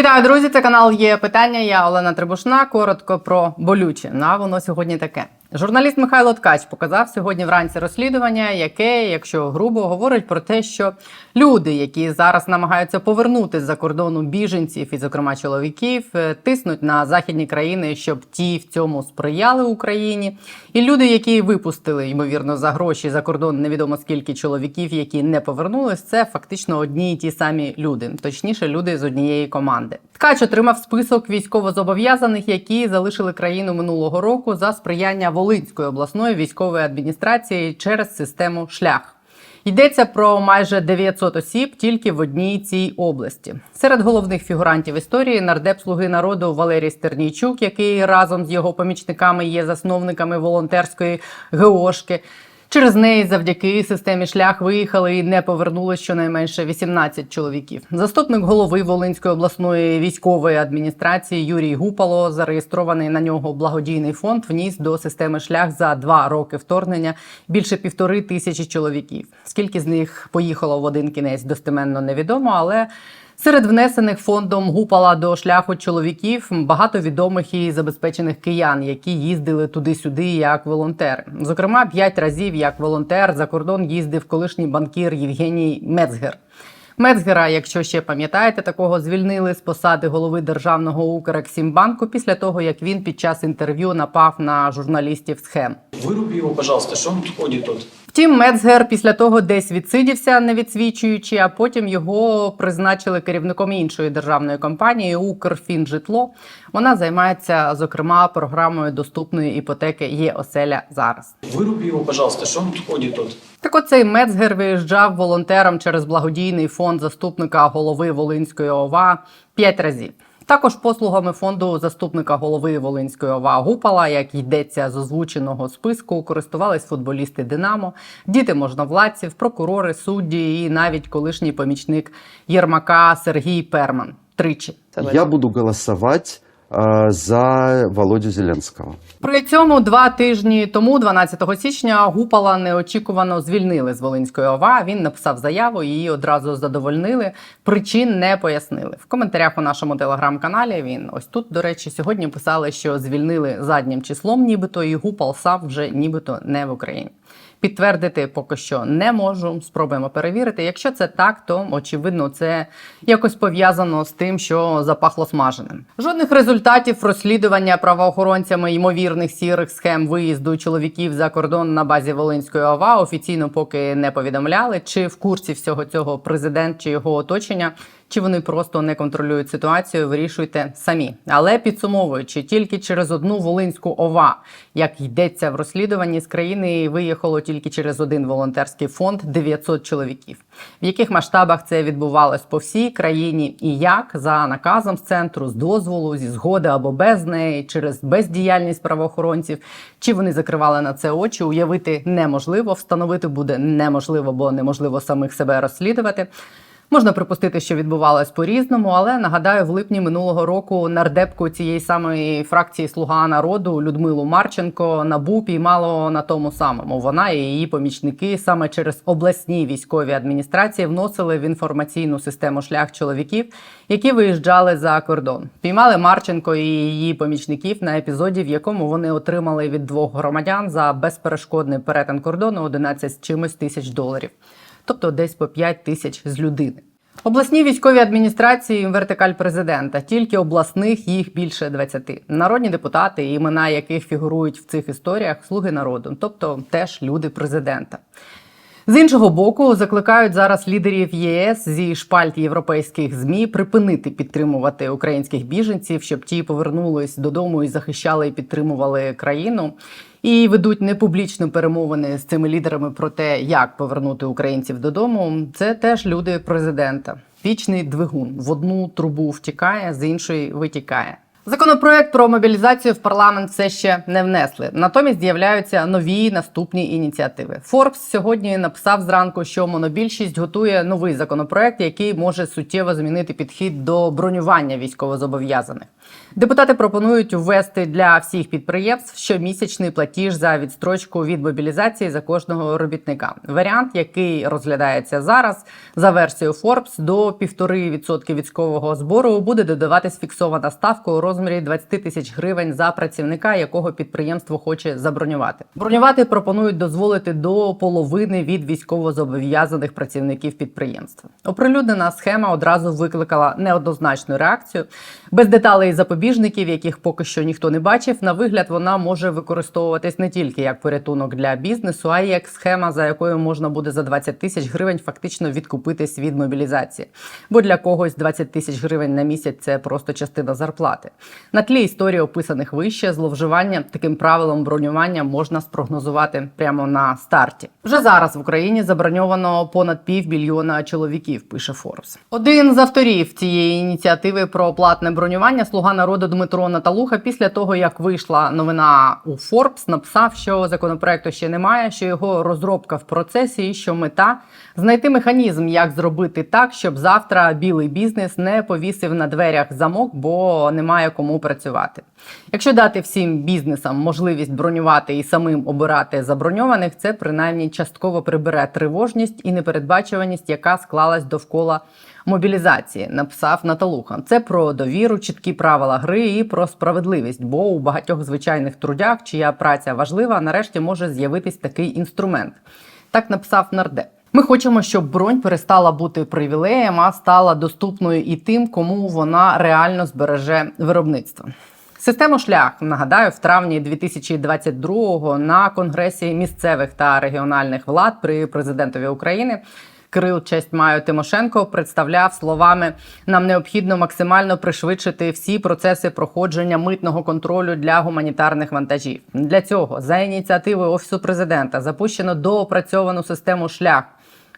Вітаю, друзі! Це канал є питання. Я Олена Трибушна. Коротко про болюче. На воно сьогодні таке. Журналіст Михайло Ткач показав сьогодні вранці розслідування, яке, якщо грубо, говорить про те, що люди, які зараз намагаються повернути з-за кордону біженців, і, зокрема, чоловіків, е, тиснуть на західні країни, щоб ті в цьому сприяли Україні. І люди, які випустили ймовірно за гроші за кордон, невідомо скільки чоловіків, які не повернулись, це фактично одні і ті самі люди, точніше, люди з однієї команди. Ткач отримав список військовозобов'язаних, які залишили країну минулого року за сприяння Волинської обласної військової адміністрації через систему шлях. Йдеться про майже 900 осіб тільки в одній цій області. Серед головних фігурантів історії нардеп слуги народу Валерій Стернійчук, який разом з його помічниками є засновниками волонтерської ГОшки. Через неї завдяки системі шлях виїхали і не повернули щонайменше 18 чоловіків. Заступник голови Волинської обласної військової адміністрації Юрій Гупало, зареєстрований на нього благодійний фонд, вніс до системи шлях за два роки вторгнення більше півтори тисячі чоловіків. Скільки з них поїхало в один кінець, достеменно невідомо, але Серед внесених фондом Гупала до шляху чоловіків багато відомих і забезпечених киян, які їздили туди-сюди як волонтери. Зокрема, п'ять разів як волонтер за кордон їздив колишній банкір Євгеній Мецгер. Мецгера, якщо ще пам'ятаєте, такого звільнили з посади голови державного Укрексімбанку після того, як він під час інтерв'ю напав на журналістів схем. Выруби его, пожалуйста, что он ходит тут? Втім, Мецгер після того десь відсидівся, не відсвічуючи, а потім його призначили керівником іншої державної компанії Укрфінжитло. Вона займається зокрема програмою доступної іпотеки є оселя зараз. Выруби его, пожалуйста, что он ходит тут? Так от цей Мецгер виїжджав волонтером через благодійний фонд заступника голови Волинської ОВА п'ять разів. Також послугами фонду заступника голови Волинської ОВА Гупала, як йдеться з озвученого списку, користувались футболісти Динамо, діти можновладців, прокурори, судді і навіть колишній помічник Єрмака Сергій Перман. Тричі. Я буду голосовать э, за Володю Зеленского. При цьому два тижні тому, 12 січня, Гупала неочікувано звільнили з Волинської ОВА. Він написав заяву, її одразу задовольнили. Причин не пояснили. В коментарях у нашому телеграм-каналі він ось тут, до речі, сьогодні писали, що звільнили заднім числом, нібито і Гупал сам вже нібито не в Україні. Підтвердити поки що не можу. Спробуємо перевірити. Якщо це так, то очевидно це якось пов'язано з тим, що запахло смаженим. Жодних результатів розслідування правоохоронцями ймовірних сірих схем виїзду чоловіків за кордон на базі Волинської ОВА офіційно поки не повідомляли. Чи в курсі всього цього президент чи його оточення? Чи вони просто не контролюють ситуацію, вирішуйте самі. Але підсумовуючи, тільки через одну волинську ова, як йдеться в розслідуванні з країни, виїхало тільки через один волонтерський фонд 900 чоловіків. В яких масштабах це відбувалось по всій країні, і як за наказом з центру, з дозволу, зі згоди або без неї, через бездіяльність правоохоронців, чи вони закривали на це очі, уявити неможливо, встановити буде неможливо, бо неможливо самих себе розслідувати. Можна припустити, що відбувалось по-різному, але нагадаю, в липні минулого року нардепку цієї самої фракції Слуга народу Людмилу Марченко НАБУ піймало на тому самому. Вона і її помічники саме через обласні військові адміністрації вносили в інформаційну систему шлях чоловіків, які виїжджали за кордон. Піймали Марченко і її помічників на епізоді, в якому вони отримали від двох громадян за безперешкодний перетин кордону 11 з чимось тисяч доларів тобто десь по 5 тисяч з людини. Обласні військові адміністрації вертикаль президента, тільки обласних їх більше 20. Народні депутати, імена яких фігурують в цих історіях, слуги народу, тобто теж люди президента. З іншого боку, закликають зараз лідерів ЄС зі шпальт європейських змі припинити підтримувати українських біженців, щоб ті повернулись додому і захищали і підтримували країну. І ведуть непублічно перемовини з цими лідерами про те, як повернути українців додому. Це теж люди президента. Вічний двигун в одну трубу втікає, з іншої витікає. Законопроект про мобілізацію в парламент все ще не внесли. Натомість з'являються нові наступні ініціативи. Форбс сьогодні написав зранку, що монобільшість готує новий законопроект, який може суттєво змінити підхід до бронювання військовозобов'язаних. Депутати пропонують ввести для всіх підприємств щомісячний платіж за відстрочку від мобілізації за кожного робітника. Варіант, який розглядається зараз, за версією Forbes, до 1,5% військового збору буде додаватись фіксована ставка у розмірі 20 тисяч гривень за працівника, якого підприємство хоче забронювати. Бронювати пропонують дозволити до половини від військовозобов'язаних працівників підприємства. Оприлюднена схема одразу викликала неоднозначну реакцію. Без деталей і запобіжників, яких поки що ніхто не бачив, на вигляд вона може використовуватись не тільки як порятунок для бізнесу, а й як схема, за якою можна буде за 20 тисяч гривень фактично відкупитись від мобілізації. Бо для когось 20 тисяч гривень на місяць це просто частина зарплати. На тлі історії, описаних вище, зловживання таким правилом бронювання можна спрогнозувати прямо на старті. Вже зараз в Україні заброньовано понад півмільйона чоловіків. Пише Форбс. Один з авторів цієї ініціативи про платне бронювання слуга народу Дмитро Наталуха після того, як вийшла новина у Форбс, написав, що законопроекту ще немає, що його розробка в процесі, і що мета знайти механізм, як зробити так, щоб завтра білий бізнес не повісив на дверях замок, бо немає кому працювати. Якщо дати всім бізнесам можливість бронювати і самим обирати заброньованих, це принаймні частково прибере тривожність і непередбачуваність, яка склалась довкола мобілізації, написав Наталуха. Це про довіру, чіткі правила гри і про справедливість. Бо у багатьох звичайних трудях, чия праця важлива, нарешті може з'явитись такий інструмент. Так написав нардеп. Ми хочемо, щоб бронь перестала бути привілеєм, а стала доступною і тим, кому вона реально збереже виробництво. Систему шлях нагадаю в травні 2022-го на конгресі місцевих та регіональних влад при президентові України. Кирил Честмаю Тимошенко представляв словами: нам необхідно максимально пришвидшити всі процеси проходження митного контролю для гуманітарних вантажів. Для цього за ініціативою офісу президента запущено доопрацьовану систему шлях.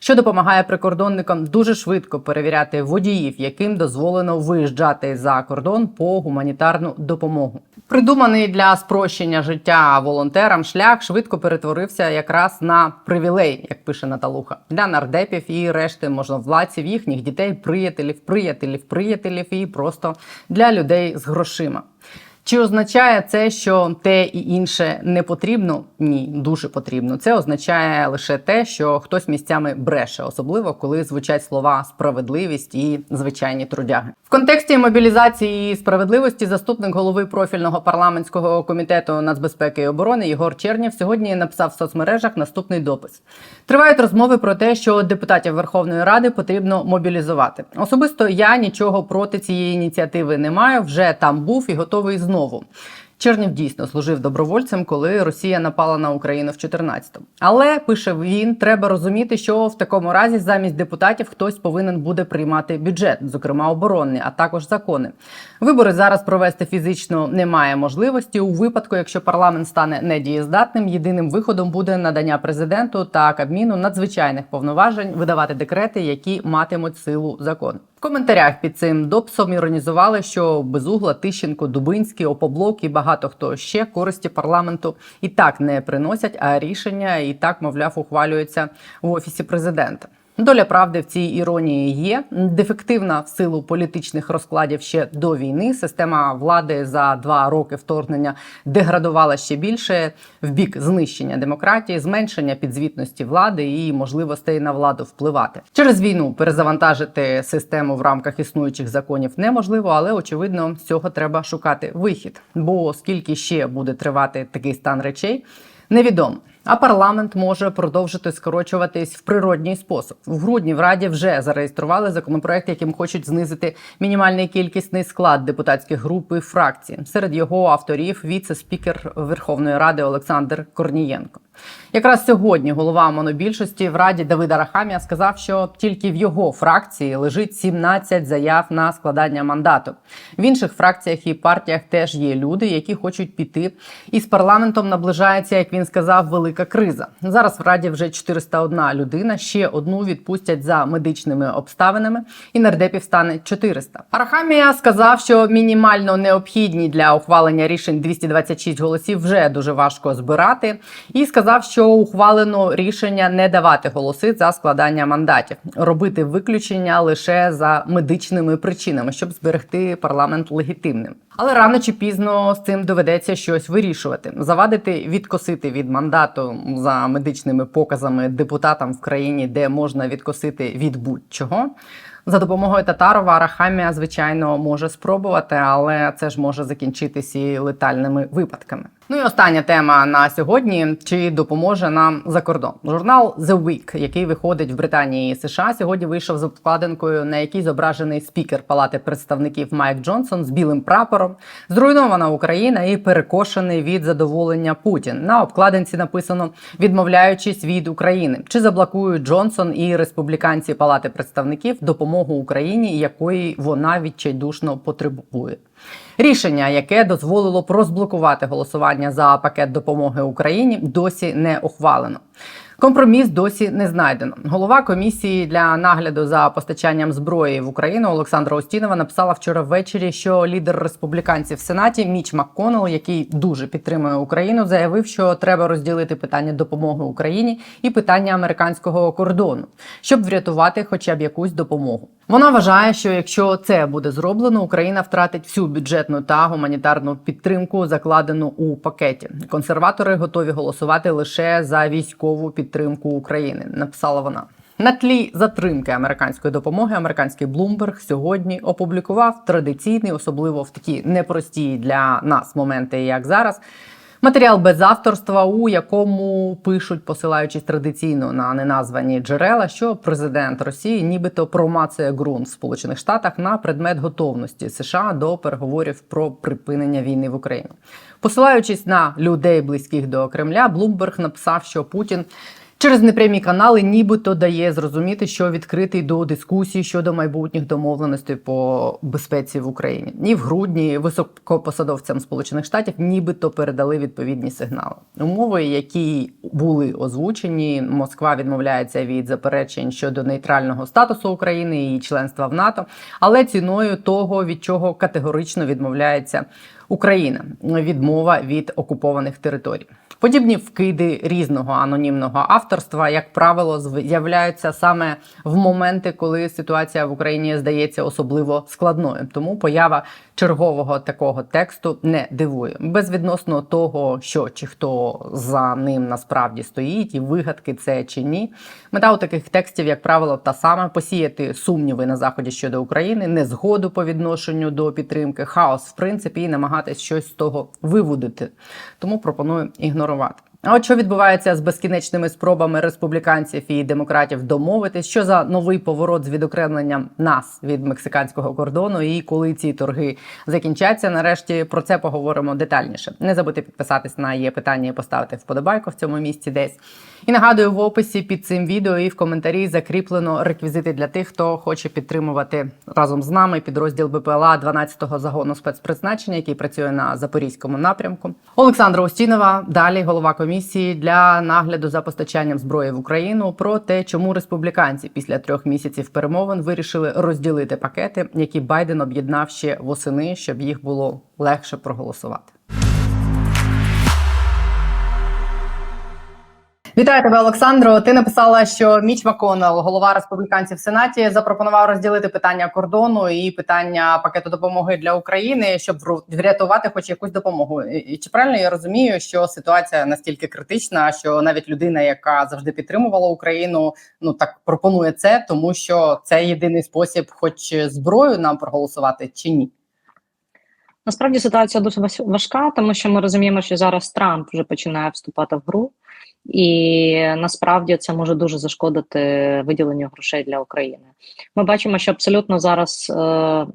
Що допомагає прикордонникам дуже швидко перевіряти водіїв, яким дозволено виїжджати за кордон по гуманітарну допомогу. Придуманий для спрощення життя волонтерам шлях швидко перетворився якраз на привілей, як пише Наталуха, для нардепів і решти можновладців, їхніх дітей, приятелів, приятелів, приятелів і просто для людей з грошима. Чи означає це, що те і інше не потрібно? Ні, дуже потрібно. Це означає лише те, що хтось місцями бреше, особливо коли звучать слова справедливість і звичайні трудяги. В контексті мобілізації і справедливості заступник голови профільного парламентського комітету нацбезпеки і оборони Єгор Чернєв сьогодні написав в соцмережах наступний допис: тривають розмови про те, що депутатів Верховної Ради потрібно мобілізувати. Особисто я нічого проти цієї ініціативи не маю. Вже там був і готовий знову. Чернів дійсно служив добровольцем, коли Росія напала на Україну в 14-му. Але пише він, треба розуміти, що в такому разі замість депутатів хтось повинен буде приймати бюджет, зокрема оборонний, а також закони. Вибори зараз провести фізично немає можливості. У випадку, якщо парламент стане недієздатним, єдиним виходом буде надання президенту та кабміну надзвичайних повноважень видавати декрети, які матимуть силу закону. Коментарях під цим допсом іронізували, що Безугла, Тищенко, Дубинський, Опоблок і багато хто ще користі парламенту і так не приносять, а рішення і так, мовляв, ухвалюється в офісі президента. Доля правди в цій іронії є дефективна в силу політичних розкладів ще до війни. Система влади за два роки вторгнення деградувала ще більше в бік знищення демократії, зменшення підзвітності влади і можливостей на владу впливати. Через війну перезавантажити систему в рамках існуючих законів неможливо, але очевидно з цього треба шукати вихід. Бо скільки ще буде тривати такий стан речей, невідомо. А парламент може продовжити скорочуватись в природній спосіб. В грудні в раді вже зареєстрували законопроект, яким хочуть знизити мінімальний кількісний склад депутатських груп і фракцій. Серед його авторів віце-спікер Верховної Ради Олександр Корнієнко. Якраз сьогодні голова монобільшості в раді Давида Рахамія сказав, що тільки в його фракції лежить 17 заяв на складання мандату. В інших фракціях і партіях теж є люди, які хочуть піти. І з парламентом наближається, як він сказав, велика криза. Зараз в раді вже 401 людина. Ще одну відпустять за медичними обставинами, і нардепів стане 400. Арахамія сказав, що мінімально необхідні для ухвалення рішень 226 голосів вже дуже важко збирати, і сказав, що ухвалено рішення не давати голоси за складання мандатів, робити виключення лише за медичними причинами, щоб зберегти парламент легітимним. Але рано чи пізно з цим доведеться щось вирішувати, завадити, відкосити від мандату за медичними показами депутатам в країні, де можна відкосити від будь-чого. За допомогою Татарова Арахамія, звичайно, може спробувати, але це ж може закінчитися і летальними випадками. Ну і остання тема на сьогодні: чи допоможе нам за кордон? Журнал The Week, який виходить в Британії і США, сьогодні вийшов з обкладинкою, на якій зображений спікер Палати представників Майк Джонсон з білим прапором, зруйнована Україна і перекошений від задоволення Путін. На обкладинці написано відмовляючись від України, чи заблокують Джонсон і республіканці Палати представників допомогу Україні, якої вона відчайдушно потребує. Рішення, яке дозволило б розблокувати голосування за пакет допомоги Україні, досі не ухвалено. Компроміс досі не знайдено. Голова комісії для нагляду за постачанням зброї в Україну Олександра Остінова написала вчора ввечері, що лідер республіканців в Сенаті Міч МакКоннелл, який дуже підтримує Україну, заявив, що треба розділити питання допомоги Україні і питання американського кордону, щоб врятувати хоча б якусь допомогу. Вона вважає, що якщо це буде зроблено, Україна втратить всю бюджетну та гуманітарну підтримку, закладену у пакеті. Консерватори готові голосувати лише за військову підтримку України. Написала вона. На тлі затримки американської допомоги американський Bloomberg сьогодні опублікував традиційний, особливо в такі непрості для нас моменти, як зараз. Матеріал без авторства, у якому пишуть, посилаючись традиційно на неназвані джерела, що президент Росії нібито промацує ґрунт в Сполучених Штатах на предмет готовності США до переговорів про припинення війни в Україні. Посилаючись на людей близьких до Кремля, Блумберг написав, що Путін. Через непрямі канали нібито дає зрозуміти, що відкритий до дискусії щодо майбутніх домовленостей по безпеці в Україні. І в грудні високопосадовцям Сполучених Штатів нібито передали відповідні сигнали. Умови, які були озвучені, Москва відмовляється від заперечень щодо нейтрального статусу України і членства в НАТО, але ціною того, від чого категорично відмовляється Україна відмова від окупованих територій. Подібні вкиди різного анонімного авторства, як правило, з'являються саме в моменти, коли ситуація в Україні здається особливо складною. Тому поява чергового такого тексту не дивує безвідносно того, що чи хто за ним насправді стоїть, і вигадки це чи ні. Мета у таких текстів, як правило, та сама посіяти сумніви на заході щодо України, незгоду по відношенню до підтримки, хаос в принципі, і намагатись щось з того виводити. Тому пропоную ігнорувати. А от що відбувається з безкінечними спробами республіканців і демократів домовитись, що за новий поворот з відокремленням нас від мексиканського кордону, і коли ці торги закінчаться, нарешті про це поговоримо детальніше. Не забудьте підписатись на є питання і поставити вподобайку в цьому місці десь. І нагадую, в описі під цим відео і в коментарі закріплено реквізити для тих, хто хоче підтримувати разом з нами підрозділ БПЛА 12-го загону спецпризначення, який працює на запорізькому напрямку. Олександра Устінова, далі голова комісії для нагляду за постачанням зброї в Україну про те, чому республіканці після трьох місяців перемовин вирішили розділити пакети, які Байден об'єднав ще восени, щоб їх було легше проголосувати. Вітаю тебе, Олександро. Ти написала, що Міч Маконел, голова республіканців в Сенаті, запропонував розділити питання кордону і питання пакету допомоги для України, щоб врятувати хоч якусь допомогу. І чи правильно я розумію, що ситуація настільки критична, що навіть людина, яка завжди підтримувала Україну, ну так пропонує це, тому що це єдиний спосіб, хоч зброю нам проголосувати, чи ні? Насправді ситуація дуже важка, тому що ми розуміємо, що зараз Трамп вже починає вступати в гру, і насправді це може дуже зашкодити виділенню грошей для України. Ми бачимо, що абсолютно зараз е,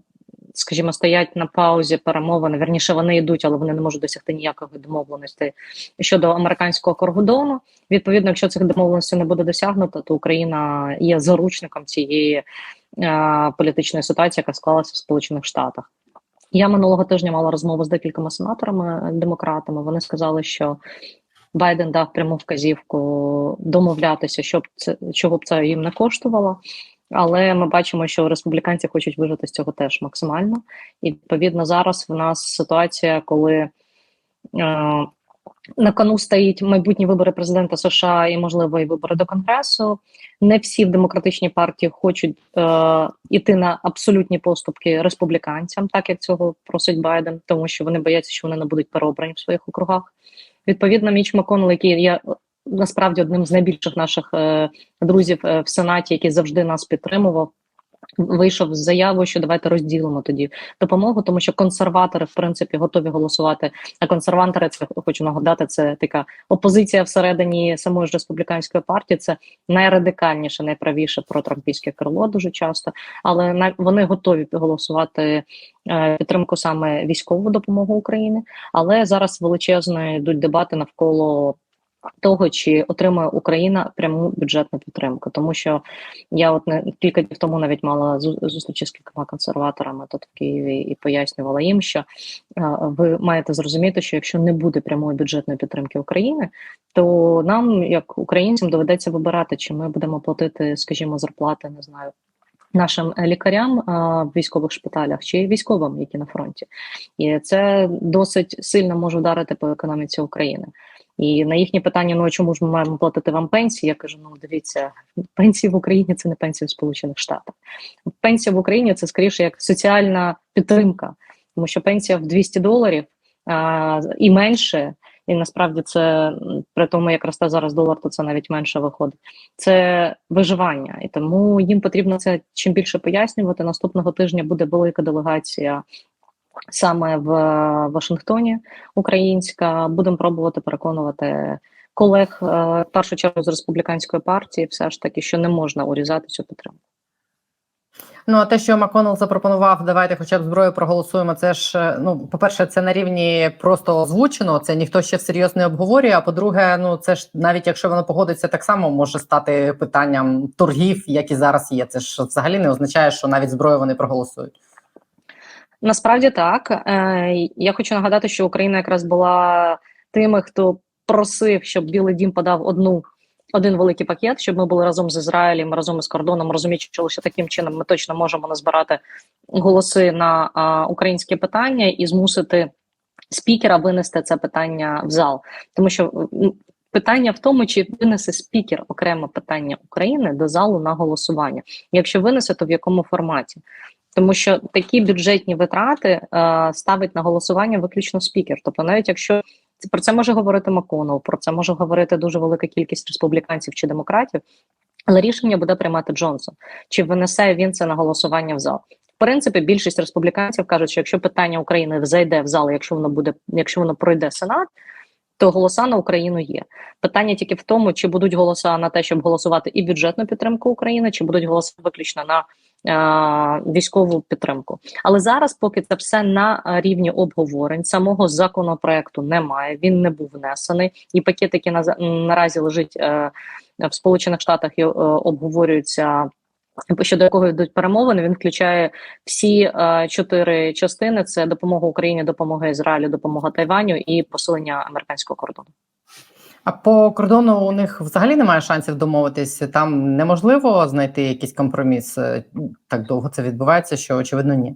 скажімо, стоять на паузі перемовини. Верніше вони йдуть, але вони не можуть досягти ніякої домовленості щодо американського кордону. Відповідно, якщо цих домовленостей не буде досягнуто, то Україна є заручником цієї е, політичної ситуації, яка склалася в Сполучених Штатах. Я минулого тижня мала розмову з декількома сенаторами демократами. Вони сказали, що Байден дав пряму вказівку домовлятися, щоб це чого б це їм не коштувало. Але ми бачимо, що республіканці хочуть вижити з цього теж максимально. І відповідно зараз в нас ситуація, коли е, на кону стоїть майбутні вибори президента США і, можливо, і вибори до Конгресу. Не всі в демократичній партії хочуть е, іти на абсолютні поступки республіканцям, так як цього просить Байден, тому що вони бояться, що вони не будуть переобрані в своїх округах. Відповідно, Міч Маконел, який я насправді одним з найбільших наших е, друзів е, в Сенаті, який завжди нас підтримував. Вийшов з заявою, що давайте розділимо тоді допомогу, тому що консерватори в принципі готові голосувати. А консерватори це хочу нагадати. Це така опозиція всередині самої ж республіканської партії. Це найрадикальніше, найправіше протрампійське крило дуже часто, але вони готові голосувати е, підтримку саме військову допомогу України. Але зараз величезно йдуть дебати навколо того, чи отримує Україна пряму бюджетну підтримку, тому що я от не кілька днів тому навіть мала зу- зустрічі з кількома консерваторами тут в Києві і пояснювала їм, що ви маєте зрозуміти, що якщо не буде прямої бюджетної підтримки України, то нам, як українцям, доведеться вибирати, чи ми будемо платити, скажімо, зарплати, не знаю. Нашим лікарям в військових шпиталях чи військовим, які на фронті, і це досить сильно може вдарити по економіці України. І на їхнє питання: ну чому ж ми маємо платити вам пенсії? Я кажу: ну дивіться, пенсії в Україні це не пенсії в Сполучених Штатах. Пенсія в Україні це скоріше як соціальна підтримка, тому що пенсія в 200 доларів а, і менше. І насправді це при тому, як росте зараз долар, то це навіть менше виходить. Це виживання, і тому їм потрібно це чим більше пояснювати. Наступного тижня буде велика делегація саме в е, Вашингтоні, українська. Будемо пробувати переконувати колег е, в першу чергу з республіканської партії, все ж таки, що не можна урізати цю підтримку. Ну а те, що Маконел запропонував, давайте хоча б зброю проголосуємо. Це ж е, ну, по-перше, це на рівні просто озвучено. Це ніхто ще всерйоз не обговорює. А по-друге, ну це ж навіть якщо воно погодиться, так само може стати питанням торгів, які зараз є. Це ж взагалі не означає, що навіть зброю вони проголосують. Насправді так. Е, Я хочу нагадати, що Україна якраз була тими, хто просив, щоб Білий Дім подав одну. Один великий пакет, щоб ми були разом з Ізраїлем, разом із кордоном, розуміючи, що лише таким чином ми точно можемо назбирати голоси на українське питання і змусити спікера винести це питання в зал. Тому що питання в тому, чи винесе спікер окреме питання України до залу на голосування. Якщо винесе, то в якому форматі? Тому що такі бюджетні витрати е, ставить на голосування виключно спікер. Тобто, навіть якщо про це може говорити Маконов, про це може говорити дуже велика кількість республіканців чи демократів, але рішення буде приймати Джонсон. Чи винесе він це на голосування в зал? В принципі, більшість республіканців кажуть, що якщо питання України зайде в зал, якщо воно буде, якщо воно пройде Сенат, то голоса на Україну є. Питання тільки в тому, чи будуть голоса на те, щоб голосувати і бюджетну підтримку України, чи будуть голоси виключно на військову підтримку. Але зараз, поки це все на е, рівні обговорень, самого законопроекту немає. Він не був внесений, і пакет, який на, наразі лежить е, в Сполучених Штатах і е, обговорюється. Щодо якого йдуть перемовини, він включає всі е, чотири частини: це допомога Україні, допомога Ізраїлю, допомога Тайваню і посилення американського кордону. А по кордону у них взагалі немає шансів домовитись. Там неможливо знайти якийсь компроміс. Е, Так довго це відбувається, що очевидно ні.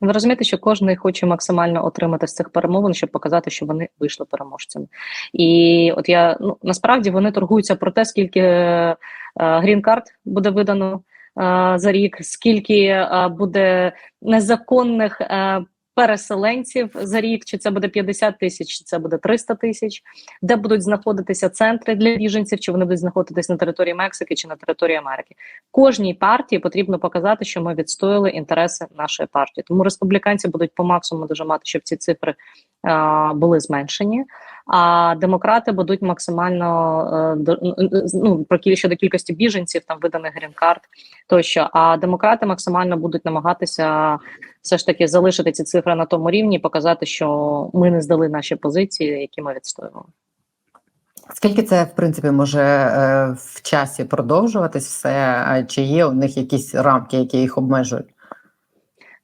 Ви розумієте, що кожен хоче максимально отримати з цих перемовин, щоб показати, що вони вийшли переможцями. І от я ну насправді вони торгуються про те, скільки е, грін-карт буде видано е, за рік, скільки буде незаконних переселенців за рік, чи це буде 50 тисяч, чи це буде 300 тисяч, де будуть знаходитися центри для біженців, чи вони будуть знаходитись на території Мексики чи на території Америки. Кожній партії потрібно показати, що ми відстояли інтереси нашої партії. Тому республіканці будуть по максимуму дожимати, щоб ці цифри а, були зменшені. А демократи будуть максимально е, ну, про щодо кількості біженців, там виданих грін-карт тощо. А демократи максимально будуть намагатися все ж таки залишити ці цифри на тому рівні, і показати, що ми не здали наші позиції, які ми відстоювали. Скільки це в принципі може е, в часі продовжуватись все? Чи є у них якісь рамки, які їх обмежують?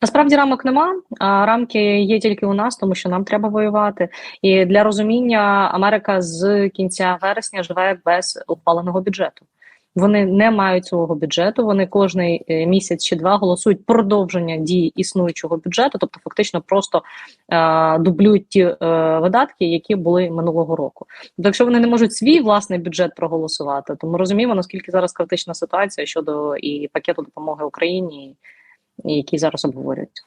Насправді рамок нема. А рамки є тільки у нас, тому що нам треба воювати. І для розуміння Америка з кінця вересня живе без ухваленого бюджету. Вони не мають свого бюджету. Вони кожний е, місяць чи два голосують продовження дії існуючого бюджету, тобто фактично просто е, дублюють ті е, видатки, які були минулого року. Тобто, якщо вони не можуть свій власний бюджет проголосувати, то ми розуміємо наскільки зараз критична ситуація щодо і пакету допомоги Україні, які зараз обговорюють.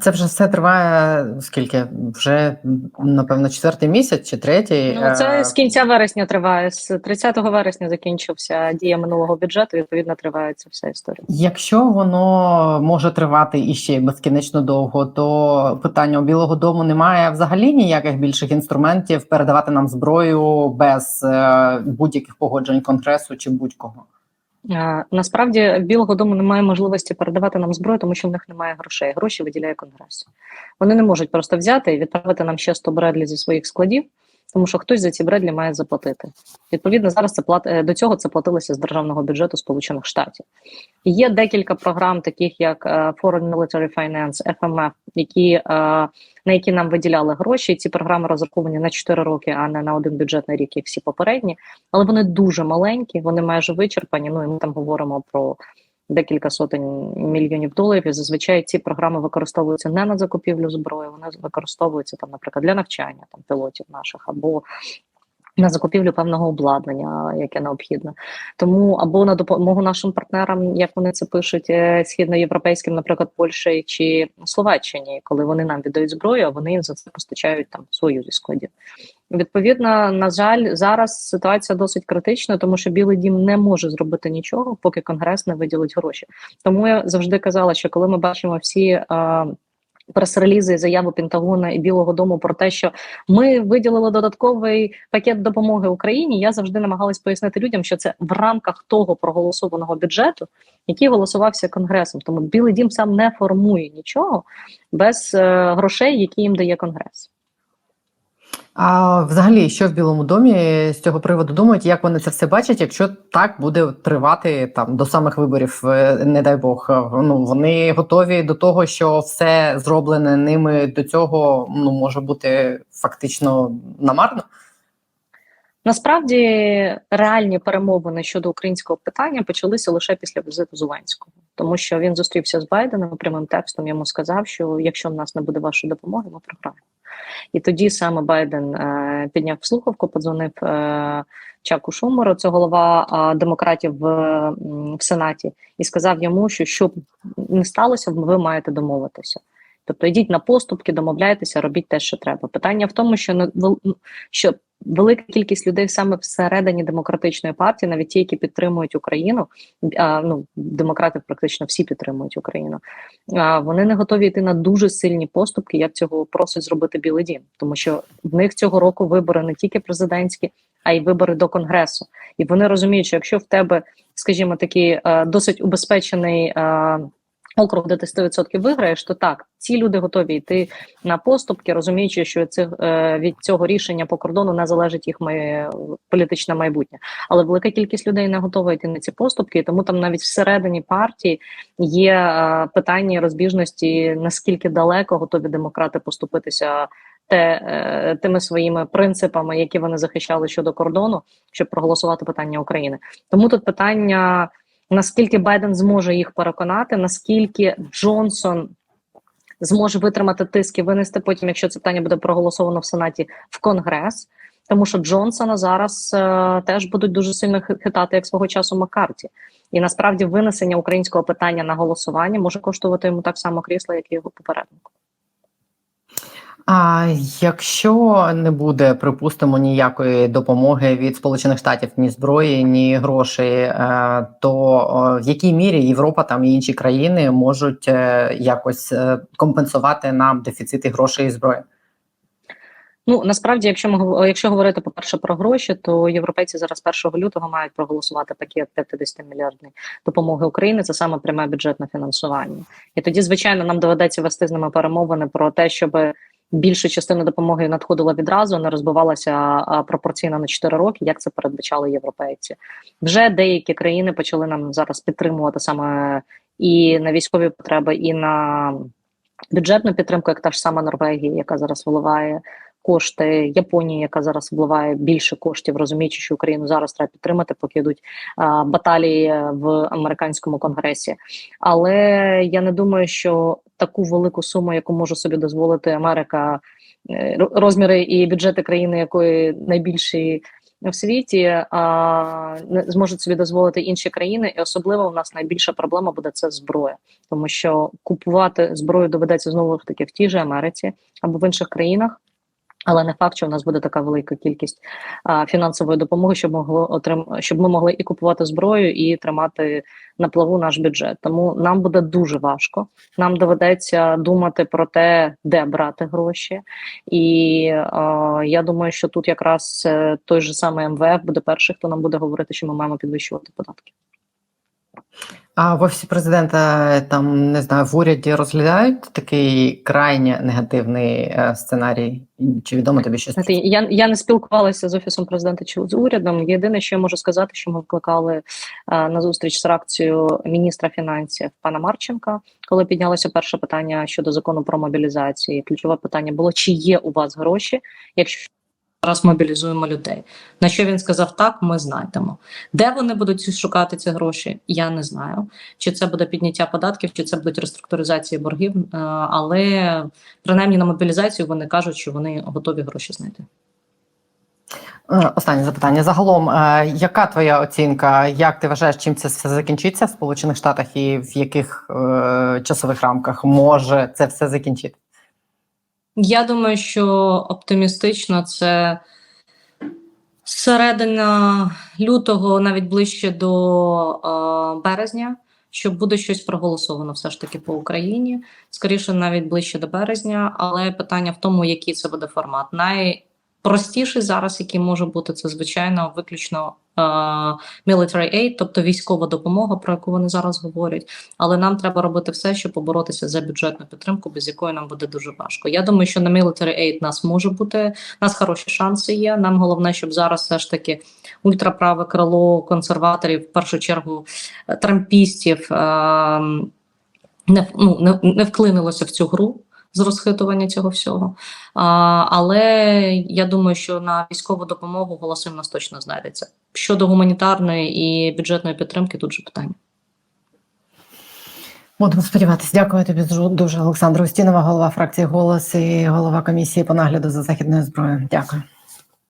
Це вже все триває скільки? Вже напевно четвертий місяць чи третій? Ну, це Е, з кінця вересня триває. З 30 вересня закінчився дія минулого бюджету. Відповідно, триває ця вся історія. Якщо воно може тривати іще безкінечно довго, то питання у Білого Дому немає взагалі ніяких більших інструментів передавати нам зброю без е, будь-яких погоджень конгресу чи будь-кого. Насправді Білого Дому немає можливості передавати нам зброю, тому що в них немає грошей. Гроші виділяє конгрес. Вони не можуть просто взяти і відправити нам ще 100 бредлі зі своїх складів, тому що хтось за ці бредлі має заплатити. Відповідно, зараз це плат... е, до цього це платилося з державного бюджету Сполучених Штатів. Є декілька програм, таких як е, Foreign Military Finance, FMF, які, е, на які нам виділяли гроші. Ці програми розраховані на 4 роки, а не на один бюджетний рік, як всі попередні. Але вони дуже маленькі, вони майже вичерпані. Ну і ми там говоримо про декілька сотень мільйонів доларів. І зазвичай ці програми використовуються не на закупівлю зброї, вони використовуються там, наприклад, для навчання там пілотів наших або на закупівлю певного обладнання, яке необхідно, тому або на допомогу нашим партнерам, як вони це пишуть, е, східноєвропейським, наприклад, Польщі чи Словаччині, коли вони нам віддають зброю, а вони їм за це постачають там свою зі складів. Відповідно, на жаль, зараз ситуація досить критична, тому що Білий Дім не може зробити нічого, поки Конгрес не виділить гроші. Тому я завжди казала, що коли ми бачимо всі. Прес-релізи, заяву Пентагона і Білого Дому про те, що ми виділили додатковий пакет допомоги Україні. Я завжди намагалась пояснити людям, що це в рамках того проголосованого бюджету, який голосувався конгресом. Тому Білий Дім сам не формує нічого без е, грошей, які їм дає конгрес. А взагалі, що в Білому домі з цього приводу думають, як вони це все бачать, якщо так буде тривати там до самих виборів, е, не дай Бог, е, ну вони готові до того, що все зроблене ними до цього ну може бути фактично намарно. Насправді реальні перемовини щодо українського питання почалися лише після візиту Зеленського, тому що він зустрівся з Байденом прямим текстом йому сказав, що якщо в нас не буде вашої допомоги, ми програємо. І тоді саме Байден е, підняв слухавку, подзвонив е, Чаку Шумеру, це голова е, демократів в, Сенаті, і сказав йому, що щоб не сталося, ви маєте домовитися. Тобто йдіть на поступки, домовляйтеся, робіть те, що треба. Питання в тому, що що велика кількість людей саме всередині демократичної партії, навіть ті, які підтримують Україну, а, ну демократи практично всі підтримують Україну. А, вони не готові йти на дуже сильні поступки, як цього просить зробити Білий Дім, тому що в них цього року вибори не тільки президентські, а й вибори до конгресу. І вони розуміють, що якщо в тебе, скажімо, такий е, досить убезпечений. е, Округ, де ти 100% виграєш, то так ці люди готові йти на поступки, розуміючи, що цих е, від цього рішення по кордону не залежить їх має, політичне майбутнє. Але велика кількість людей не готова йти на ці поступки, тому там навіть всередині партії є е, питання розбіжності, наскільки далеко готові демократи поступитися те, е, тими своїми принципами, які вони захищали щодо кордону, щоб проголосувати питання України. Тому тут питання. Наскільки Байден зможе їх переконати, наскільки Джонсон зможе витримати тиск і винести потім, якщо це питання буде проголосовано в Сенаті в Конгрес, тому що Джонсона зараз е, теж будуть дуже сильно хитати, як свого часу Маккарті. І насправді винесення українського питання на голосування може коштувати йому так само крісла, як і його попереднику. А якщо не буде, припустимо, ніякої допомоги від Сполучених Штатів, ні зброї, ні грошей, е, то в якій мірі Європа там і інші країни можуть е, якось е, компенсувати нам дефіцити грошей і зброї? Ну насправді, якщо ми якщо говорити по перше про гроші, то європейці зараз 1 лютого мають проголосувати пакет 50 мільярдної допомоги Україні. Це саме пряме бюджетне фінансування. І тоді, звичайно, нам доведеться вести з ними перемовини про те, щоб більша частина допомоги надходила відразу, не розбивалася пропорційно на 4 роки, як це передбачали європейці. Вже деякі країни почали нам зараз підтримувати саме і на військові потреби, і на бюджетну підтримку, як та ж сама Норвегія, яка зараз виливає кошти, Японія, яка зараз вливає більше коштів, розуміючи, що Україну зараз треба підтримати, поки йдуть а, баталії в американському конгресі. Але я не думаю, що таку велику суму, яку може собі дозволити Америка, е, розміри і бюджети країни, якої найбільші. В світі а, не зможуть собі дозволити інші країни, і особливо у нас найбільша проблема буде це зброя, тому що купувати зброю доведеться знову ж таки в тій же Америці або в інших країнах. Але не факт, що у нас буде така велика кількість а, фінансової допомоги, щоб могло отрим... щоб ми могли і купувати зброю, і тримати на плаву наш бюджет. Тому нам буде дуже важко. Нам доведеться думати про те, де брати гроші. І а, я думаю, що тут якраз е, той же самий МВФ буде перший, хто нам буде говорити, що ми маємо підвищувати податки. А в офісі президента там не знаю, в уряді розглядають такий крайне негативний е, сценарій. Чи відомо тобі щось? Знаєте, я, я не спілкувалася з офісом президента чи з урядом. Єдине, що я можу сказати, що ми викликали е, на зустріч з реакцією міністра фінансів пана Марченка, коли піднялося перше питання щодо закону про мобілізацію. Ключове питання було: чи є у вас гроші, якщо зараз мобілізуємо людей. На що він сказав так, ми знайдемо. Де вони будуть шукати ці гроші, я не знаю. Чи це буде підняття податків, чи це будуть реструктуризації боргів. Е, Але принаймні на мобілізацію вони кажуть, що вони готові гроші знайти. Е, Останнє запитання. Загалом, е, яка твоя оцінка? Як ти вважаєш, чим це все закінчиться в Сполучених Штатах і в яких часових рамках може це все закінчити? Я думаю, що оптимістично це середина лютого, навіть ближче до е, березня, що буде щось проголосовано все ж таки по Україні. Скоріше, навіть ближче до березня. Але питання в тому, який це буде формат. Найпростіший зараз, який може бути, це звичайно виключно е, military aid, тобто військова допомога, про яку вони зараз говорять. Але нам треба робити все, щоб поборотися за бюджетну підтримку, без якої нам буде дуже важко. Я думаю, що на military aid нас може бути, нас хороші шанси є. Нам головне, щоб зараз все ж таки ультраправе крило консерваторів, в першу чергу е, трампістів, е, не, ну, не, не вклинилося в цю гру. З розхитування цього всього. А, але я думаю, що на військову допомогу голоси в нас точно знайдеться. Щодо гуманітарної і бюджетної підтримки, тут же питання. Будемо сподіватися. Дякую тобі дуже- Олександра Устінова, голова фракції Голос і голова комісії по нагляду за західною зброєю. Дякую.